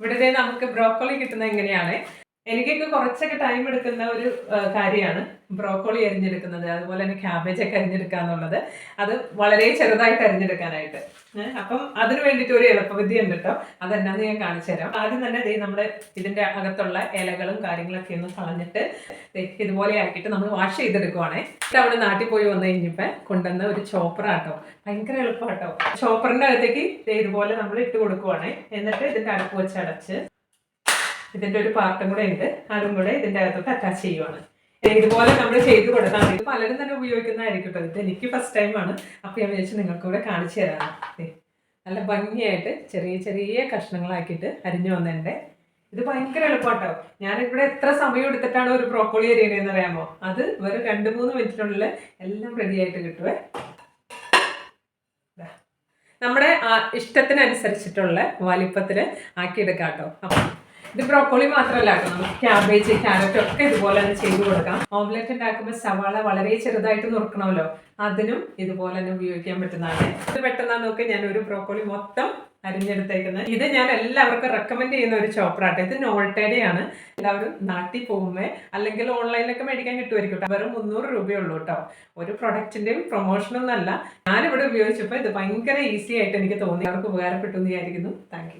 ഇവിടെ നമുക്ക് ബ്രോക്കോളി കിട്ടുന്നത് എങ്ങനെയാണ് എനിക്കൊക്കെ കുറച്ചൊക്കെ ടൈം എടുക്കുന്ന ഒരു കാര്യമാണ്. ബ്രോക്കോളി അരിഞ്ഞെടുക്കുന്നത് അതുപോലെ തന്നെ ക്യാബേജ് ഒക്കെ അരിഞ്ഞെടുക്കുക എന്നുള്ളത്. അത് വളരെ ചെറുതായിട്ട് അരിഞ്ഞെടുക്കാനായിട്ട്. അപ്പം അതിന് വേണ്ടിയിട്ട് ഒരു എളുപ്പവിധി ഉണ്ട് കേട്ടോ. അതെന്നാന്ന് ഞാൻ കാണിച്ചു തരാം. ആദ്യം തന്നെ ദേ നമ്മുടെ ഇതിന്റെ അകത്തുള്ള ഇലകളും കാര്യങ്ങളൊക്കെ ഒന്ന് കളഞ്ഞിട്ട് ഇതുപോലെ ആക്കിയിട്ട് നമ്മൾ വാഷ് ചെയ്തെടുക്കുവാണേ. അവിടെ നാട്ടിൽ പോയി വന്നു കഴിഞ്ഞപ്പോ കൊണ്ടുവന്ന ഒരു ചോപ്പറാട്ടോ ഭയങ്കര എളുപ്പമാട്ടോ ചോപ്പറിന്റെ അകത്തേക്ക് ഇതുപോലെ നമ്മൾ ഇട്ട് കൊടുക്കുവാണേ. എന്നിട്ട് ഇതിന്റെ അടുപ്പ് വെച്ച് അടച്ച് ഇതിന്റെ ഒരു പാർട്ടും കൂടെ ഉണ്ട്. അതും കൂടെ ഇതിന്റെ അകത്തോട്ട് അറ്റാച്ച് ചെയ്യുവാണ്. ഇതുപോലെ നമ്മൾ ചെയ്ത് കൊടുത്താൽ ഇത് പലരും തന്നെ ഉപയോഗിക്കുന്നതായിരിക്കും കേട്ടോ. ഇത് എനിക്ക് ഫസ്റ്റ് ടൈമാണ് അപ്പോൾ ഞാൻ വിചാരിച്ചു നിങ്ങൾക്ക് കൂടെ കാണിച്ചു തരാം. നല്ല ഭംഗിയായിട്ട് ചെറിയ ചെറിയ കഷ്ണങ്ങളാക്കിയിട്ട് അരിഞ്ഞു വന്നിട്ടുണ്ട്. ഇത് ഭയങ്കര എളുപ്പമാട്ടോ ഞാനിവിടെ എത്ര സമയം എടുത്തിട്ടാണ് ഒരു ബ്രോക്കോളി അരിയണേന്ന് അറിയാമോ? അത് വെറും രണ്ട് മൂന്ന് മിനിറ്റിനുള്ളിൽ എല്ലാം റെഡി ആയിട്ട് കിട്ടുവേ. നമ്മുടെ ഇഷ്ടത്തിനനുസരിച്ചിട്ടുള്ള വലിപ്പത്തിൽ ആക്കിയെടുക്കാം കേട്ടോ. അപ്പം ഇത് ബ്രോക്കോളി മാത്രമല്ല കേട്ടോ. നമുക്ക് ക്യാബേജ് ക്യാരറ്റ് ഒക്കെ ഇതുപോലെ തന്നെ ചെയ്ത് കൊടുക്കാം. ഓംലെറ്റ് ഉണ്ടാക്കുമ്പോൾ സവാള വളരെ ചെറുതായിട്ട് നുറുക്കണമല്ലോ. അതിനും ഇതുപോലെ തന്നെ ഉപയോഗിക്കാൻ പറ്റുന്നതാണ്. ഇത് പെട്ടെന്ന് നോക്കി ഞാൻ ഒരു ബ്രോക്കോളി മൊത്തം അരിഞ്ഞെടുത്തേക്കുന്നത്. ഇത് ഞാൻ എല്ലാവർക്കും റെക്കമെൻഡ് ചെയ്യുന്ന ഒരു ചോപ്പറാട്ടെ ഇത് നോൾട്ടേഡയാണ് എല്ലാവരും നാട്ടിൽ പോകുമ്പോൾ അല്ലെങ്കിൽ ഓൺലൈനിലൊക്കെ മേടിക്കാൻ കിട്ടുമായിരിക്കും കേട്ടോ. വെറും മുന്നൂറ് രൂപയേ ഉള്ളൂ കേട്ടോ. ഒരു പ്രൊഡക്റ്റിന്റെയും പ്രൊമോഷനൊന്നും അല്ല. ഞാനിവിടെ ഉപയോഗിച്ചപ്പോൾ ഇത് ഭയങ്കര ഈസി ആയിട്ട് എനിക്ക് തോന്നി. അവർക്ക് ഉപകാരപ്പെട്ടു എന്ന് വിചാരിക്കുന്നു. താങ്ക്